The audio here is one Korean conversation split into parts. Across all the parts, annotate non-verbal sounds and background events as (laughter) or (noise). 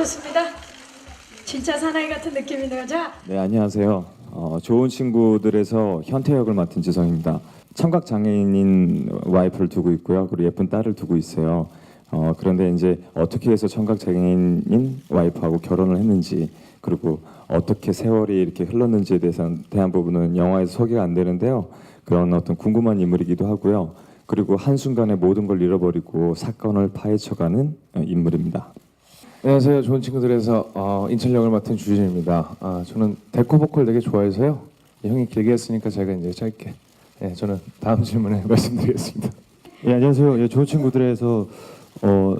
좋습니다. 진짜 사나이 같은 느낌이네요. 자, 네 안녕하세요. 어, 좋은 친구들에서 현태 역을 맡은 지성입니다. 청각 장애인인 와이프를 두고 있고요. 그리고 예쁜 딸을 두고 있어요. 어, 그런데 이제 어떻게 해서 청각 장애인인 와이프하고 결혼을 했는지 그리고 어떻게 세월이 이렇게 흘렀는지에 대해서 대한 부분은 영화에서 소개가 안 되는데요. 그런 어떤 궁금한 인물이기도 하고요. 그리고 한 순간에 모든 걸 잃어버리고 사건을 파헤쳐가는 어, 인물입니다. 안녕하세요. 좋은 친구들에서 어, 인철 역을 맡은 주진입니다. 아, 저는 데코 보컬 되게 좋아해서요. 형이 길게 했으니까 제가 이제 짧게. 네, 저는 다음 질문에 (laughs) 말씀드리겠습니다. 예, 안녕하세요. 예, 좋은 친구들에서 어,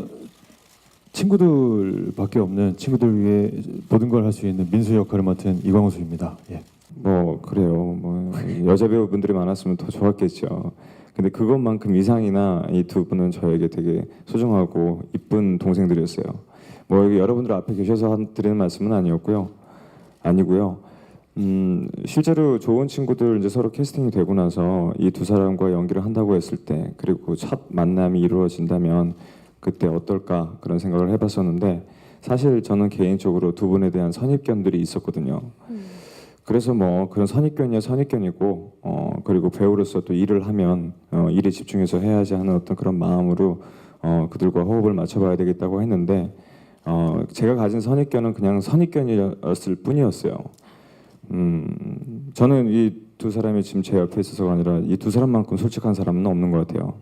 친구들밖에 없는 친구들 위해 모든 걸 할 수 있는 민수 역할을 맡은 이광수입니다. 예. 뭐 그래요. 뭐 여자 배우분들이 많았으면 더 좋았겠죠. 근데 그것만큼 이상이나 이 두 분은 저에게 되게 소중하고 이쁜 동생들이었어요. 뭐 여기 여러분들 앞에 계셔서 한- 드리는 말씀은 아니었고요. 아니고요. 음, 실제로 좋은 친구들 이제 서로 캐스팅이 되고 나서 이 두 사람과 연기를 한다고 했을 때 그리고 첫 만남이 이루어진다면 그때 어떨까 그런 생각을 해봤었는데 사실 저는 개인적으로 두 분에 대한 선입견들이 있었거든요. 그래서 뭐 그런 선입견이야 선입견이고 어 그리고 배우로서 또 일을 하면 어 일에 집중해서 해야지 하는 어떤 그런 마음으로 어 그들과 호흡을 맞춰봐야 되겠다고 했는데 어 제가 가진 선입견은 그냥 선입견이었을 뿐이었어요. 음 저는 이 두 사람이 지금 제 옆에 있어서가 아니라 이 두 사람만큼 솔직한 사람은 없는 것 같아요.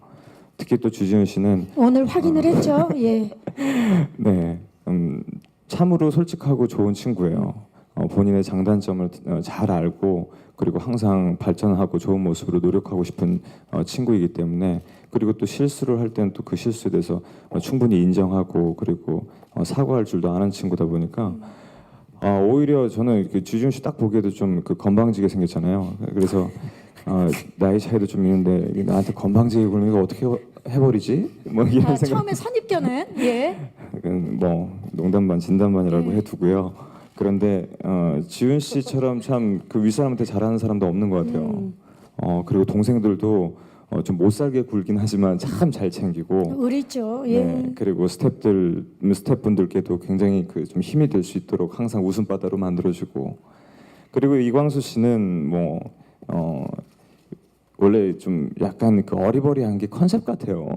특히 또 주지훈 씨는 오늘 확인을 했죠. 예. (laughs) 네, 음, 참으로 솔직하고 좋은 친구예요. 어, 본인의 장단점을 어, 잘 알고 그리고 항상 발전하고 좋은 모습으로 노력하고 싶은 어, 친구이기 때문에 그리고 또 실수를 할 때는 또 그 실수에 대해서 어, 충분히 인정하고 그리고 어, 사과할 줄도 아는 친구다 보니까 아, 오히려 저는 이렇게 주준 씨딱 보기에도 좀 그 건방지게 생겼잖아요. 그래서 어, 나이 차이도 좀 있는데 나한테 건방지게 굴면 이거 어떻게 해버리지? 뭐 이런 아, 생각. 처음에 선입견은 예. 뭐 농담 반 진담 반이라고 네. 해두고요. 그런데 어, 지훈 씨처럼 참 그 윗사람한테 잘하는 사람도 없는 것 같아요. 음. 어, 그리고 동생들도 어, 좀 못 살게 굴긴 하지만 참 잘 챙기고 우리 있죠. 예. 네, 그리고 스태프들 스태프분들께도 굉장히 그 좀 힘이 될 수 있도록 항상 웃음바다로 만들어주고 그리고 이광수 씨는 뭐 어, 원래 좀 약간 그 어리버리한 게 컨셉 같아요.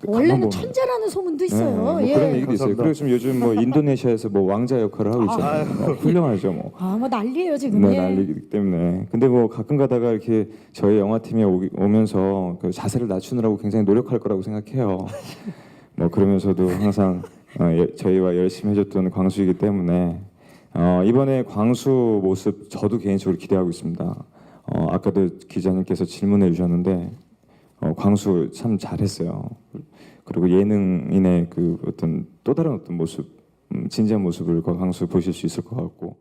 그 원래는 보면. 천재라는 소문도 네, 있어요. 뭐 예. 그런 얘기도 있어요. 감사합니다. 그리고 지금 요즘 뭐 (laughs) 인도네시아에서 뭐 왕자 역할을 하고 있잖아요. 뭐 훌륭하죠, 뭐. 아, 뭐 난리예요 지금. 네, 예. 난리기 때문에. 근데 뭐 가끔 가다가 이렇게 저희 영화팀에 오기, 오면서 그 자세를 낮추느라고 굉장히 노력할 거라고 생각해요. (laughs) 뭐 그러면서도 항상 어, 예, 저희와 열심히 해줬던 광수이기 때문에 어, 이번에 광수 모습 저도 개인적으로 기대하고 있습니다. 어, 아까도 기자님께서 질문해 주셨는데 어, 광수 참 잘했어요. 그리고 예능인의 그 어떤 또 다른 어떤 모습, 음, 진지한 모습을 광수 보실 수 있을 것 같고.